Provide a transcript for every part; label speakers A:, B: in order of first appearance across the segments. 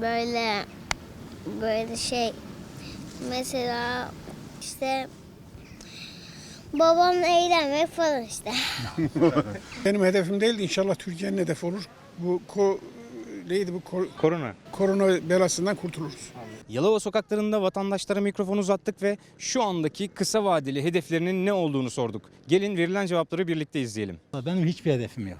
A: Böyle böyle şey mesela işte babamla eğlenmek falan işte.
B: Benim hedefim değil de inşallah Türkiye'nin hedefi olur. Bu ko, neydi bu ko-
C: Korona.
B: korona belasından kurtuluruz.
C: Yalova sokaklarında vatandaşlara mikrofon uzattık ve şu andaki kısa vadeli hedeflerinin ne olduğunu sorduk. Gelin verilen cevapları birlikte izleyelim.
D: Benim hiçbir hedefim yok.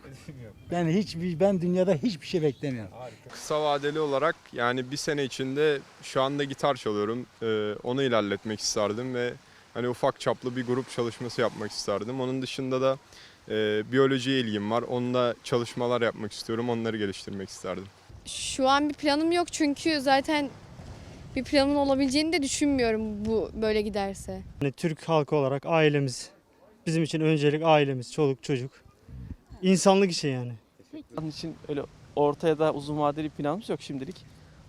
D: Ben hiçbir ben dünyada hiçbir şey beklemiyorum.
E: Kısa vadeli olarak yani bir sene içinde şu anda gitar çalıyorum. Ee, onu ilerletmek isterdim ve hani ufak çaplı bir grup çalışması yapmak isterdim. Onun dışında da e, biyolojiye ilgim var. Onunla çalışmalar yapmak istiyorum. Onları geliştirmek isterdim.
F: Şu an bir planım yok çünkü zaten bir planın olabileceğini de düşünmüyorum bu böyle giderse.
G: Yani Türk halkı olarak ailemiz, bizim için öncelik ailemiz, çoluk çocuk. İnsanlık işi yani.
H: Onun için öyle orta ya da uzun vadeli bir planımız yok şimdilik.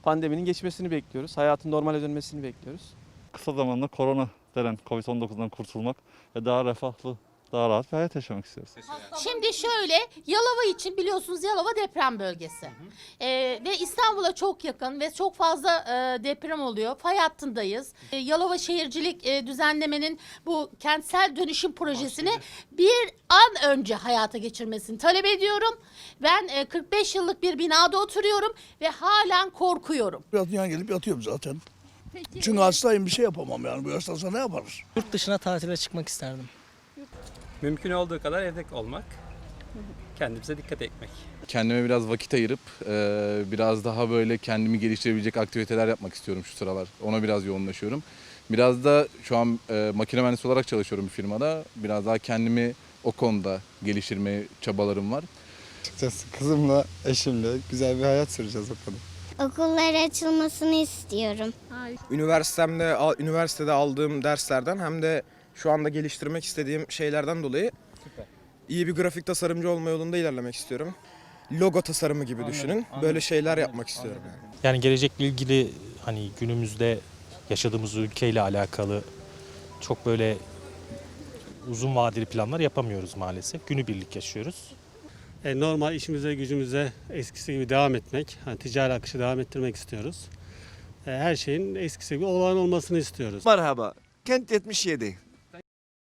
H: Pandeminin geçmesini bekliyoruz. Hayatın normale dönmesini bekliyoruz.
I: kısa zamanda korona denen Covid-19'dan kurtulmak ve daha refahlı, daha rahat bir hayat yaşamak istiyoruz.
J: Şimdi şöyle Yalova için biliyorsunuz Yalova deprem bölgesi. Ee, ve İstanbul'a çok yakın ve çok fazla e, deprem oluyor. Fay hattındayız. Ee, Yalova Şehircilik e, Düzenlemenin bu kentsel dönüşüm projesini bir an önce hayata geçirmesini talep ediyorum. Ben e, 45 yıllık bir binada oturuyorum ve halen korkuyorum.
K: Yatıyor gelip yatıyorum zaten. Çünkü hastayım bir şey yapamam yani. Bu yaştan sonra ne yaparız?
G: Yurt dışına tatile çıkmak isterdim.
H: Mümkün olduğu kadar evde olmak. Kendimize dikkat etmek.
I: Kendime biraz vakit ayırıp e, biraz daha böyle kendimi geliştirebilecek aktiviteler yapmak istiyorum şu sıralar. Ona biraz yoğunlaşıyorum. Biraz da şu an e, makine mühendisi olarak çalışıyorum bir firmada. Biraz daha kendimi o konuda geliştirmeye çabalarım var.
D: Açıkçası kızımla, eşimle güzel bir hayat süreceğiz o kadar.
A: Okullar açılmasını istiyorum.
H: Üniversitemde, üniversitede aldığım derslerden hem de şu anda geliştirmek istediğim şeylerden dolayı iyi bir grafik tasarımcı olma yolunda ilerlemek istiyorum. Logo tasarımı gibi düşünün. Böyle şeyler yapmak istiyorum yani.
G: Yani gelecekle ilgili hani günümüzde yaşadığımız ülkeyle alakalı çok böyle uzun vadeli planlar yapamıyoruz maalesef. Günübirlik yaşıyoruz.
D: E, normal işimize gücümüze eskisi gibi devam etmek, hani ticari akışı devam ettirmek istiyoruz. E, her şeyin eskisi gibi olağan olmasını istiyoruz.
K: Merhaba. Kent 77.